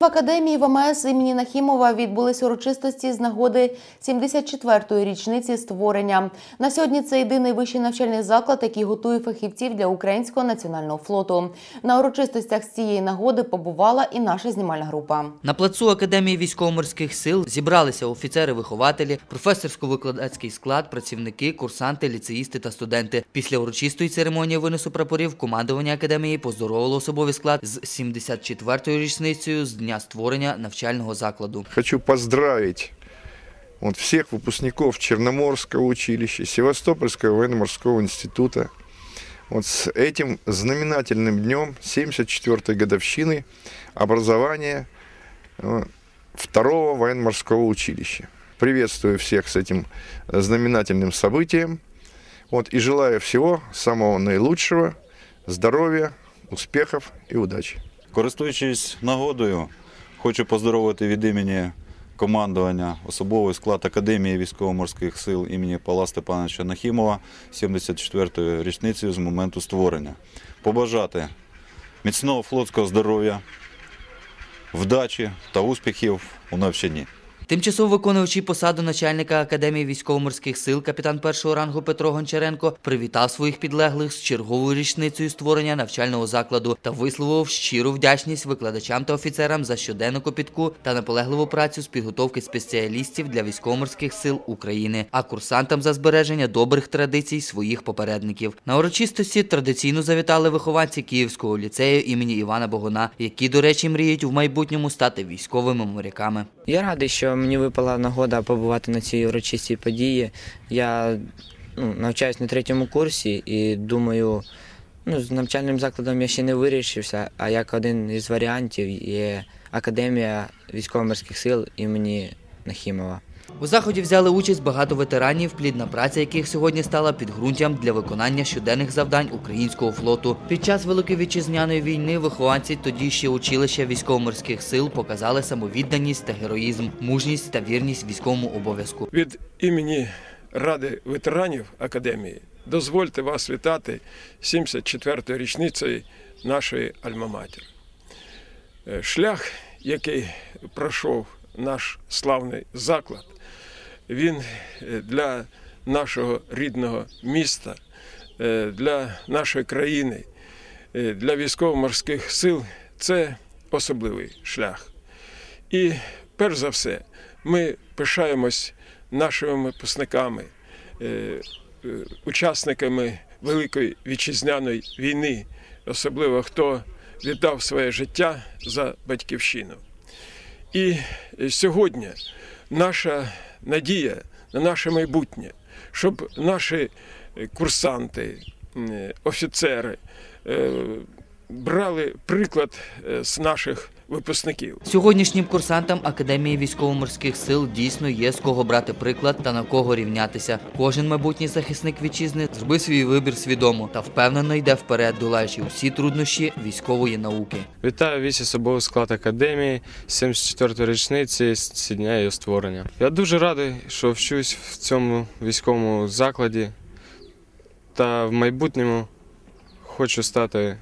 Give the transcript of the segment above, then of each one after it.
В академії ВМС імені Нахімова відбулись урочистості з нагоди 74-ї річниці створення. На сьогодні це єдиний вищий навчальний заклад, який готує фахівців для українського національного флоту. На урочистостях з цієї нагоди побувала і наша знімальна група. На плацу Академії військово-морських сил зібралися офіцери-вихователі, професорсько-викладацький склад, працівники, курсанти, ліцеїсти та студенти. Після урочистої церемонії винесу прапорів командування академії поздоровило особовий склад з 74-ю річницею з дня створення навчального закладу. Хочу поздравить вот, всех выпускников Черноморского училища, Севастопольского военно-морского института вот с этим знаменательным днем 74-й годовщины образования э, второго военно-морского училища. Приветствую всех с этим знаменательным событием вот, и желаю всего самого наилучшего, здоровья, успехов и удачи. Користуючись нагодою, хочу поздоровити від імені командування особовий склад Академії військово-морських сил імені Павла Степановича Нахімова 74-ю річницею з моменту створення. Побажати міцного флотського здоров'я, вдачі та успіхів у навчанні. Тимчасово виконуючий посаду начальника Академії військово-морських сил капітан першого рангу Петро Гончаренко привітав своїх підлеглих з черговою річницею створення навчального закладу та висловив щиру вдячність викладачам та офіцерам за щоденну копітку та наполегливу працю з підготовки спеціалістів для військово-морських сил України, а курсантам за збереження добрих традицій своїх попередників. На урочистості традиційно завітали вихованці Київського ліцею імені Івана Богуна, які, до речі, мріють в майбутньому стати військовими моряками. Я радий, що мені випала нагода побувати на цій урочистій події. Я ну, навчаюсь на третьому курсі і думаю, ну, з навчальним закладом я ще не вирішився, а як один із варіантів є Академія військово-морських сил імені Нахімова. У заході взяли участь багато ветеранів, плідна праця яких сьогодні стала підґрунтям для виконання щоденних завдань українського флоту. Під час Великої вітчизняної війни вихованці тоді ще училища військово-морських сил показали самовідданість та героїзм, мужність та вірність військовому обов'язку. Від імені Ради ветеранів Академії дозвольте вас вітати 74-ї річницею нашої Альма-Матір. Е, Шлях, який пройшов наш славний заклад, він е, для нашого рідного міста, е, для нашої країни, е, для військово-морських сил це особливий шлях. І перш за все, ми пишаємось нашими випускниками, учасниками Великої вітчизняної війни, особливо хто віддав своє життя за батьківщину. І сьогодні наша надія на наше майбутнє, щоб наші курсанти, офіцери е, брали приклад е, з наших випускників. Сьогоднішнім курсантам Академії військово-морських сил дійсно є з кого брати приклад та на кого рівнятися. Кожен майбутній захисник вітчизни зробив свій вибір свідомо та впевнено йде вперед, долаючи усі труднощі військової науки. Вітаю весь особовий склад академії 74-ї річниці з дня її створення. Я дуже радий, що вчусь в цьому військовому закладі та в майбутньому хочу стати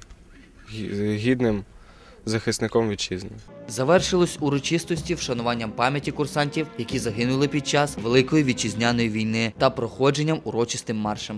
гідним захисником вітчизни. Завершилось урочистості вшануванням пам'яті курсантів, які загинули під час Великої вітчизняної війни та проходженням урочистим маршем.